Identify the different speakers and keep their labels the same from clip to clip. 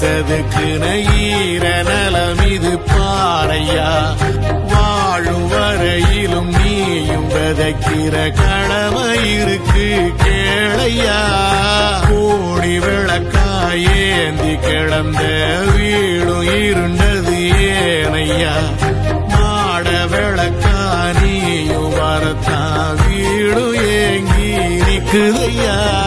Speaker 1: செதுக்குன ஈர நலம் இது பாறையா. வாழும் வரையிலும் நீயும் விதைக்கிற கடமை இருக்கு கேளையா. கோடி விளக்காயேந்தி கிடந்த வீடும் இருண்டது ஏனையா. மாட விளக்கா நீயும் வரத்தான் வீடும் ஏங்கி நிற்குதையா.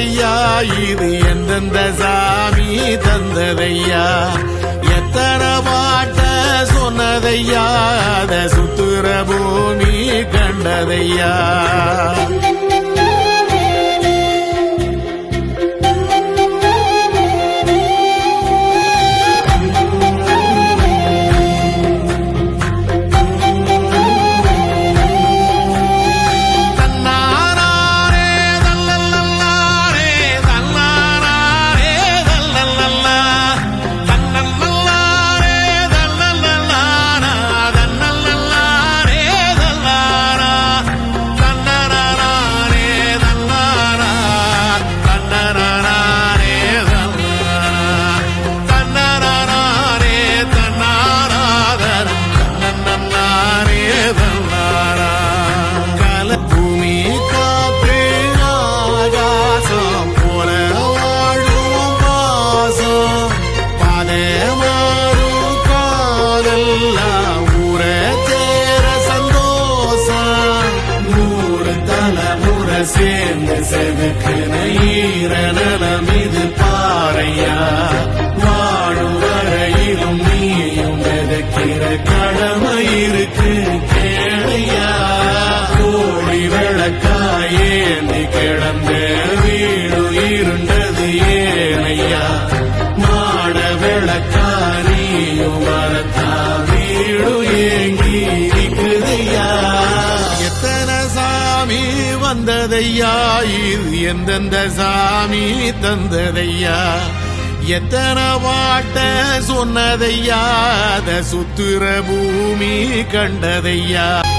Speaker 1: தந்ததையா இது எந்தெந்த சாமி தந்ததையா? எத்தனை பாட்ட சொன்னதையா? அத சுத்துற பூமி கண்டதையா? சேர்ந்து செதுக்கு ஈர நலம் இது பாறையா வந்ததையா? இது எந்தெந்த சாமி தந்ததையா? எத்தனை வாட்ட சொன்னதையா? அத சுத்துற பூமி கண்டதையா?